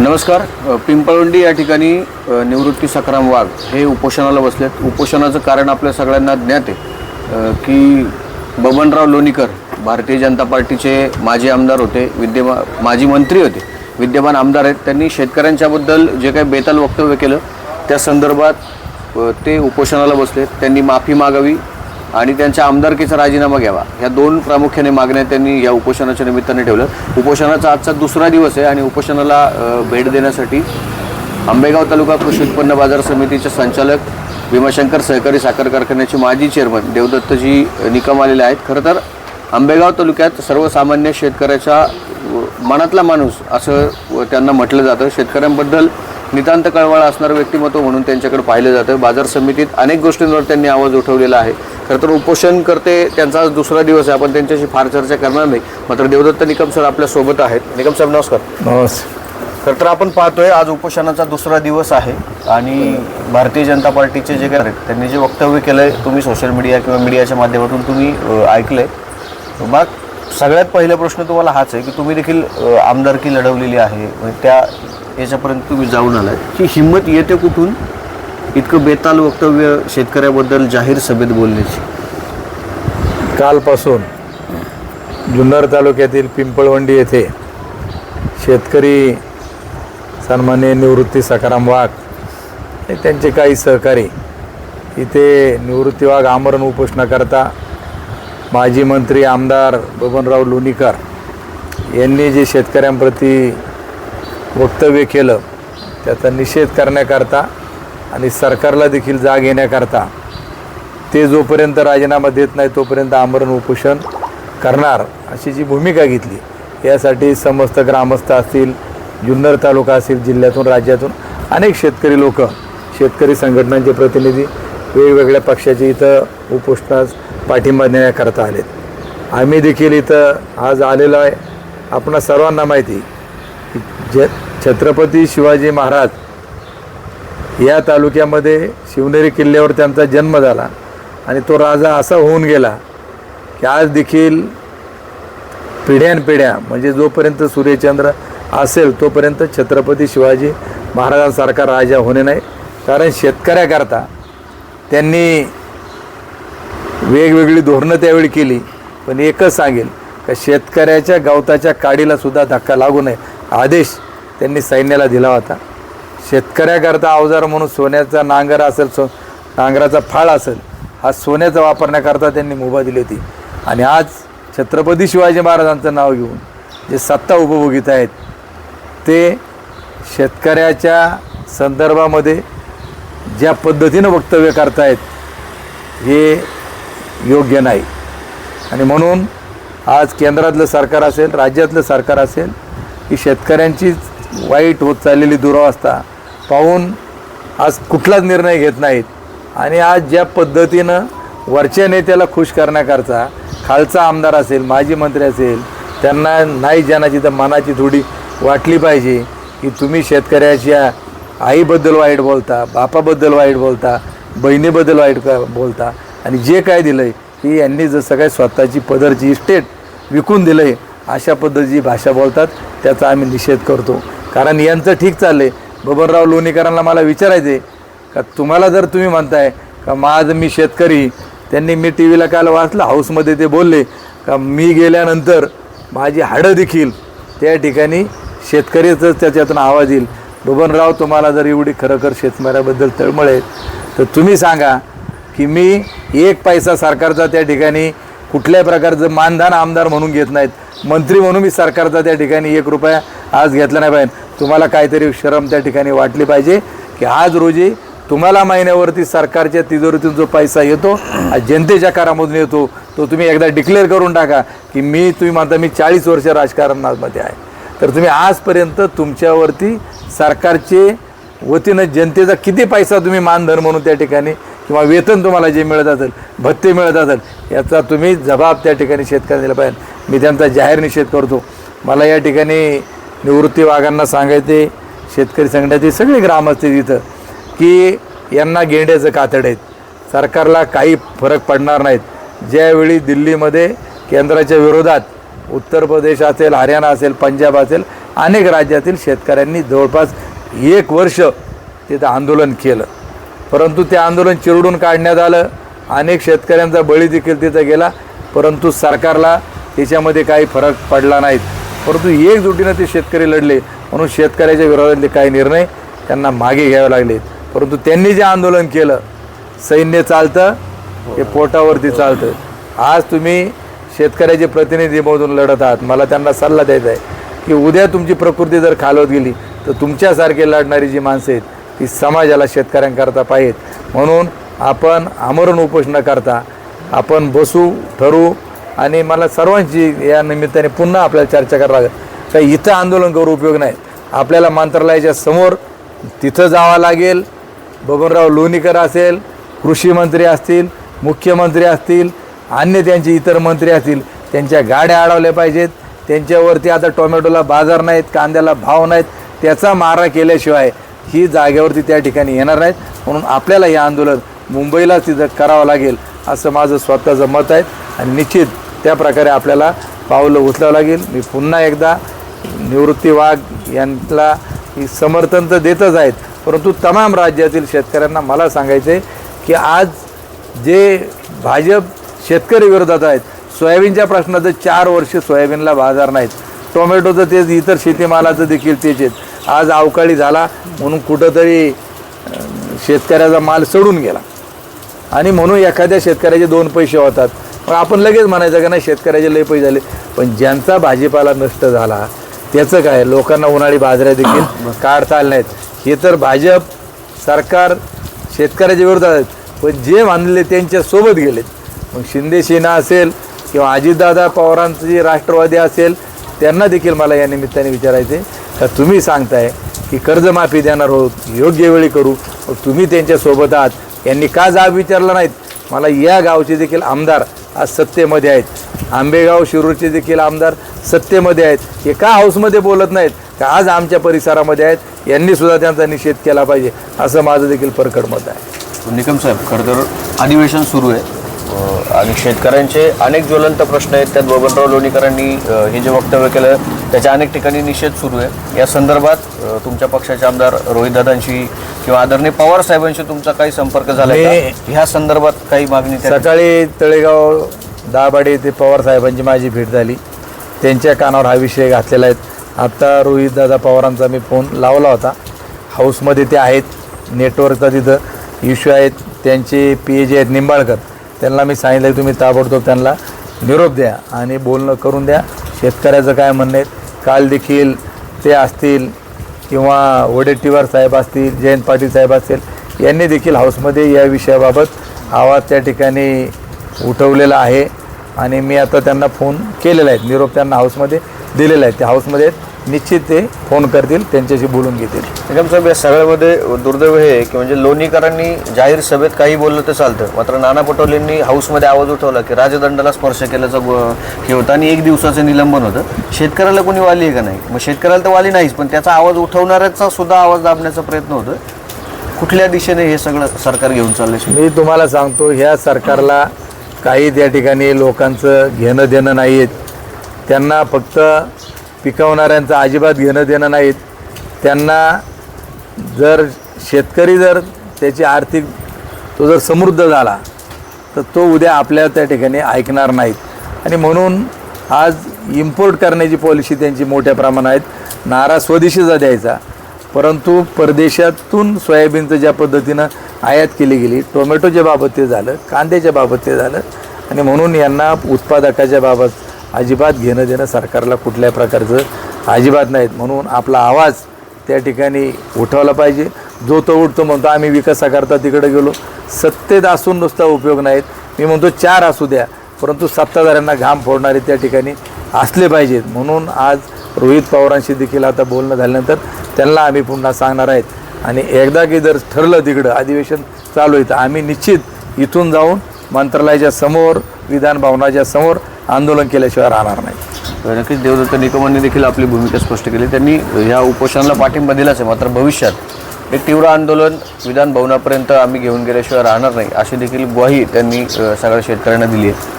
नमस्कार पिंपळवंडी या ठिकाणी निवृत्ती सखाराम वाघ हे उपोषणाला बसलेत. उपोषणाचं कारण आपल्या सगळ्यांना ज्ञात आहे की बबनराव लोणीकर भारतीय जनता पार्टीचे माजी आमदार होते विद्यमा माजी मंत्री होते विद्यमान आमदार आहेत. त्यांनी शेतकऱ्यांच्याबद्दल जे काही बेताल वक्तव्य केलं त्या संदर्भात ते उपोषणाला बसलेत. त्यांनी माफी मागावी आणि त्यांच्या आमदारकीचा राजीनामा घ्यावा. ह्या दोन प्रामुख्याने मागण्या त्यांनी या उपोषणाच्या निमित्ताने ठेवलं उपोषणाचा आजचा दुसरा दिवस आहे आणि उपोषणाला भेट देण्यासाठी आंबेगाव तालुका कृषी उत्पन्न बाजार समितीचे संचालक भीमाशंकर सहकारी साखर कारखान्याचे माजी चेअरमन देवदत्तजी निकम आलेले आहेत. खरं तर आंबेगाव तालुक्यात सर्वसामान्य शेतकऱ्याच्या मनातला माणूस असं व त्यांना म्हटलं जातं. शेतकऱ्यांबद्दल नितांत कळवळा असणारं व्यक्तिमत्व म्हणून त्यांच्याकडे पाहिलं जातं. बाजार समितीत अनेक गोष्टींवर त्यांनी आवाज उठवलेला आहे. खरं तर उपोषण करते त्यांचा आज दुसरा दिवस आहे. आपण त्यांच्याशी फार चर्चा करणार नाही. मात्र देवदत्त निकम सर आपल्यासोबत आहेत. निकम साहेब नमस्कार. नमस्कार. खरं तर आपण पाहतोय आज उपोषणाचा दुसरा दिवस आहे आणि भारतीय जनता पार्टीचे जे काय आहेत, त्यांनी जे वक्तव्य केलं आहे तुम्ही सोशल मीडिया किंवा मीडियाच्या माध्यमातून तुम्ही ऐकलं आहे मग सगळ्यात पहिला प्रश्न तुम्हाला हाच आहे की तुम्ही देखील आमदारकी लढवलेली आहे. म्हणजे त्या याच्यापर्यंत तुम्ही जाऊन आलाय. ही हिंमत येते कुठून? इतकं बेताल वक्तव्य शेतकऱ्याबद्दल जाहीर सभेत बोलण्याची. कालपासून जुन्नर तालुक्यातील पिंपळवंडी येथे शेतकरी सन्मान्य निवृत्ती सखाराम वाघ हे त्यांचे काही सहकारी इथे निवृत्ती वाघ आमरण उपोषणाकरता माजी मंत्री आमदार बबनराव लोणीकर यांनी जे शेतकऱ्यांप्रती वक्तव्य केलं त्याचा निषेध करण्याकरता आणि सरकारला देखील जाग येण्याकरता ते जोपर्यंत राजीनामा देत नाही तोपर्यंत आमरण उपोषण करणार अशी जी भूमिका घेतली यासाठी समस्त ग्रामस्थ असतील जुन्नर तालुका असेल जिल्ह्यातून राज्यातून अनेक शेतकरी लोक शेतकरी संघटनांचे प्रतिनिधी वेगवेगळ्या पक्षाचे इथं उपोषणास पाठिंबा देण्याकरता आलेत. आम्ही देखील इथं आज आलेलो आहे. आपणा सर्वांना माहिती ज छत्रपती शिवाजी महाराज या तालुक्यामध्ये शिवनेरी किल्ल्यावर त्यांचा जन्म झाला आणि तो राजा असा होऊन गेला की आज देखील पिढ्यानपिढ्या म्हणजे जोपर्यंत सूर्यचंद्र असेल तोपर्यंत छत्रपती शिवाजी महाराजांसारखा राजा होणे नाही. कारण शेतकऱ्याकरता त्यांनी वेगवेगळी धोरणं त्यावेळी केली पण एकच सांगेल का शेतकऱ्याच्या गवताच्या काडीलासुद्धा धक्का लागू नये. आदेश त्यांनी सैन्याला दिला होता. शेतकऱ्याकरता अवजार म्हणून सोन्याचा नांगर असेल सो नांगराचा फाळ असेल हा सोन्याचा वापरण्याकरता त्यांनी मुभा दिली होती. आणि आज छत्रपती शिवाजी महाराजांचं नाव घेऊन जे सत्ता उपभोगीत आहेत ते शेतकऱ्याच्या संदर्भामध्ये ज्या पद्धतीनं वक्तव्य करतायत हे योग्य नाही. आणि म्हणून आज केंद्रातलं सरकार असेल राज्यातलं सरकार असेल की शेतकऱ्यांचीच वाईट होत चाललेली दुरावस्था पाहून आज कुठलाच निर्णय घेत नाहीत. आणि आज ज्या पद्धतीनं वरच्या नेत्याला खुश करण्याकरता खालचा आमदार असेल माजी मंत्री असेल त्यांना नाही जाण्याची तर मनाची थोडी वाटली पाहिजे की तुम्ही शेतकऱ्याच्या आईबद्दल वाईट बोलता बापाबद्दल वाईट बोलता बहिणीबद्दल वाईट का बोलता. आणि जे काय दिलं आहे की यांनी जसं काय स्वतःची पदरची इस्टेट विकून दिलं आहे अशा पद्धतीची भाषा बोलतात त्याचा आम्ही निषेध करतो. कारण यांचं ठीक चाललं आहे बबनराव लोणीकरांना मला विचारायचं आहे का तुम्हाला जर तुम्ही म्हणताय का माझं मी शेतकरी त्यांनी मी टी व्हीला काल वाचलं हाऊसमध्ये ते बोलले का मी गेल्यानंतर माझी हाडं देखील त्या ठिकाणी शेतकरीचंच त्याच्यातून आवाज येईल. बबनराव तुम्हाला जर एवढी खरोखर शेतमाऱ्याबद्दल तळमळ आहे तर तुम्ही सांगा की मी एक पैसा सरकारचा त्या ठिकाणी कुठल्याही प्रकारचं मानधन आमदार म्हणून घेत नाहीत. मंत्री म्हणून मी सरकारचा त्या ठिकाणी एक रुपया आज घेतला नाही पाहिजे तुम्हाला काहीतरी शरम त्या ठिकाणी वाटली पाहिजे की आज रोजी तुम्हाला महिन्यावरती सरकारच्या तिजोरीतून जो पैसा येतो जनतेच्या करामधून येतो तो तुम्ही एकदा डिक्लेअर करून टाका की मी तुम्ही म्हणता मी चाळीस वर्ष राजकारणामध्ये आहे. तर तुम्ही आजपर्यंत तुमच्यावरती सरकारचे वतीनं जनतेचा किती पैसा तुम्ही मानधन म्हणून त्या ठिकाणी किंवा वेतन तुम्हाला जे मिळत असेल भत्ते मिळत असेल याचा तुम्ही जबाब त्या ठिकाणी शेतकऱ्याला दिला पाहिजे. मी त्यांचा जाहीर निषेध करतो. मला या ठिकाणी निवृत्ती वाघांना सांगायचे शेतकरी संघटनेचे सगळे ग्रामस्थ तिथं की यांना गेंड्याचं कातड आहेत. सरकारला काही फरक पडणार नाहीत. ज्यावेळी दिल्लीमध्ये केंद्राच्या विरोधात उत्तर प्रदेश असेल हरियाणा असेल पंजाब असेल अनेक राज्यातील शेतकऱ्यांनी जवळपास एक वर्ष तिथं आंदोलन केलं. परंतु ते आंदोलन चिरडून काढण्यात आलं. अनेक शेतकऱ्यांचा बळी देखील तिथं गेला. परंतु सरकारला त्याच्यामध्ये काही फरक पडला नाहीत. परंतु एकजुटीनं ते शेतकरी लढले. म्हणून शेतकऱ्याच्या विरोधातले काही निर्णय त्यांना मागे घ्यावे लागले. परंतु त्यांनी जे आंदोलन केलं सैन्य चालतं हे पोटावरती चालतं. आज तुम्ही शेतकऱ्याचे प्रतिनिधी म्हणून लढत आहात. मला त्यांना सल्ला द्यायचा आहे की उद्या तुमची प्रकृती जर खालवत गेली तर तुमच्यासारखे लढणारी जी माणसं आहेत ती समाजाला शेतकऱ्यांकरता पाहिजेत. म्हणून आपण आमरण उपोषण करता. आपण बसू ठरू आणि मला सर्वांची या निमित्ताने पुन्हा आपल्याला चर्चा करावं लागेल. काही इथं आंदोलन करू उपयोग नाही. आपल्याला मंत्रालयाच्या समोर तिथं जावं लागेल. बबनराव लोणीकर असेल कृषी मंत्री असतील मुख्यमंत्री असतील अन्य त्यांचे इतर मंत्री असतील त्यांच्या गाड्या अडवल्या पाहिजेत. त्यांच्यावरती आता टोमॅटोला बाजार नाहीत कांद्याला भाव नाहीत. त्याचा मारा केल्याशिवाय ही जागेवरती त्या ठिकाणी येणार नाहीत. म्हणून आपल्याला हे आंदोलन मुंबईला तिथं करावं लागेल असं माझं स्वतःचं मत आहे. आणि निश्चित त्या प्रकारे आपल्याला पावलं उचलावं लागेल. मी पुन्हा एकदा निवृत्ती वाघ यांना ही समर्थन तर देतच आहेत परंतु तमाम राज्यातील शेतकऱ्यांना मला सांगायचं आहे की आज जे भाजप शेतकरी विरोधात आहेत सोयाबीनच्या प्रश्नाचं चार वर्ष सोयाबीनला बाजार नाहीत. टोमॅटोचं तेच इतर शेतीमालाचं देखील तेच आहेत. आज अवकाळी झाला म्हणून कुठंतरी शेतकऱ्याचा माल सडून गेला. आणि म्हणून एखाद्या शेतकऱ्याचे दोन पैसे होतात. मग आपण लगेच म्हणायचं का नाही शेतकऱ्याचे लय पैसे झाले. पण ज्यांचा भाजीपाला नष्ट झाला त्याचं काय? लोकांना उन्हाळी बाजाऱ्या देखील काढता आल्या नाहीत. हे तर भाजप सरकार शेतकऱ्याच्या विरोधात आहेत. पण जे मानले त्यांच्यासोबत गेलेत. मग शिंदे सेना असेल किंवा अजितदादा पवारांचं जे राष्ट्रवादी असेल त्यांना देखील मला या निमित्ताने विचारायचे तर तुम्ही सांगताय की कर्जमाफी देणार आहोत योग्य वेळी करू. तुम्ही त्यांच्यासोबत आहात. यांनी का जाब विचारला नाहीत? मला या गावचे देखील आमदार आज सत्तेमध्ये आहेत. आंबेगाव शिरूरचे देखील आमदार सत्तेमध्ये आहेत. हे का हाऊसमध्ये बोलत नाहीत? का आज आमच्या परिसरामध्ये आहेत? यांनीसुद्धा त्यांचा निषेध केला पाहिजे. असं माझं देखील परखड मत आहे. निकम साहेब खरं तर अधिवेशन सुरू आहे. आणि शेतकऱ्यांचे अनेक ज्वलंत प्रश्न आहेत. त्यात बबनराव लोणीकरांनी हे जे वक्तव्य केलं त्याच्या अनेक ठिकाणी निषेध सुरू आहे. या संदर्भात तुमच्या पक्षाचे आमदार रोहितदादांशी किंवा आदरणीय पवार साहेबांशी तुमचा काही संपर्क झाला ह्या संदर्भात काही मागणी सकाळी तळेगाव दाभाडे ते पवार साहेबांची माझी भेट झाली. त्यांच्या कानावर हा विषय घातलेला आहे. आत्ता रोहितदादा पवारांचा मी फोन लावला होता. हाऊसमध्ये ते आहेत नेटवर्कचा तिथं इश्यू आहेत. त्यांचे पी ए जे आहेत निंबाळकर. त्यांना मी सांगितलं की तुम्ही ताबडतोब त्यांना निरोप द्या आणि बोलणं करून द्या. शेतकऱ्याचं काय म्हणणं आहे? काल देखील ते असतील किंवा वडेट्टीवार साहेब असतील जयंत पाटील साहेब असतील यांनी देखील हाऊसमध्ये या विषयाबाबत आवाज त्या ठिकाणी उठवलेला आहे. आणि मी आता त्यांना फोन केलेला आहे. निरोप त्यांना हाऊसमध्ये दिलेला आहे. त्या हाऊसमध्ये आहेत. निश्चित ते फोन करतील त्यांच्याशी बोलून घेतील. निकम साहेब या सगळ्यामध्ये दुर्दैव हे की म्हणजे लोणीकरांनी जाहीर सभेत काही बोललं तर चालतं. मात्र नाना पटोलेंनी हाऊसमध्ये आवाज उठवला की राजदंडाला स्पर्श केल्याचं हे होतं आणि एक दिवसाचं निलंबन होतं. शेतकऱ्याला कोणी वाली आहे का नाही? मग शेतकऱ्याला तर वाली नाहीच पण त्याचा आवाज उठवणाऱ्याचा सुद्धा आवाज दाबण्याचा प्रयत्न होतो. कुठल्या दिशेने हे सगळं सरकार घेऊन चाललंय? मी तुम्हाला सांगतो ह्या सरकारला काही त्या ठिकाणी लोकांचं घेणं देणं नाही आहेत त्यांना फक्त पिकवणाऱ्यांचं अजिबात घेणं देणं नाहीत. त्यांना जर शेतकरी जर त्याची आर्थिक तो जर समृद्ध झाला तर तो उद्या आपल्या त्या ठिकाणी ऐकणार नाहीत. आणि म्हणून आज इम्पोर्ट करण्याची पॉलिसी त्यांची मोठ्या प्रमाणात आहेत नारा स्वदेशीचा द्यायचा. परंतु परदेशातून सोयाबीनचं ज्या पद्धतीनं आयात केली गेली टोमॅटोच्या बाबत ते झालं कांद्याच्या बाबत ते झालं आणि म्हणून यांना उत्पादकाच्या बाबत अजिबात घेणं देणं सरकारला कुठल्या प्रकारचं अजिबात नाहीत. म्हणून आपला आवाज त्या ठिकाणी उठवला पाहिजे. जो तो उठतो म्हणतो आम्ही विकासाकरता तिकडे गेलो. सत्तेत असून नुसता उपयोग नाहीत. मी म्हणतो चार असू द्या. परंतु सत्ताधाऱ्यांना घाम फोडणारे त्या ठिकाणी असले पाहिजेत. म्हणून आज रोहित पवारांशी देखील आता बोलणं झाल्यानंतर त्यांना आम्ही पुन्हा सांगणार आहेत. आणि एकदा की जर ठरलं तिकडं अधिवेशन चालू आहे तर आम्ही निश्चित इथून जाऊन मंत्रालयाच्या समोर विधान भवनाच्या समोर आंदोलन केल्याशिवाय राहणार नाही. नक्कीच देवदत्त निकमांनी देखील आपली भूमिका स्पष्ट केली. त्यांनी ह्या उपोषणाला पाठिंबा दिलाच आहे मात्र भविष्यात एक तीव्र आंदोलन विधान भवनापर्यंत आम्ही घेऊन गेल्याशिवाय राहणार नाही अशी देखील ग्वाही त्यांनी सगळ्या शेतकऱ्यांना दिली आहे.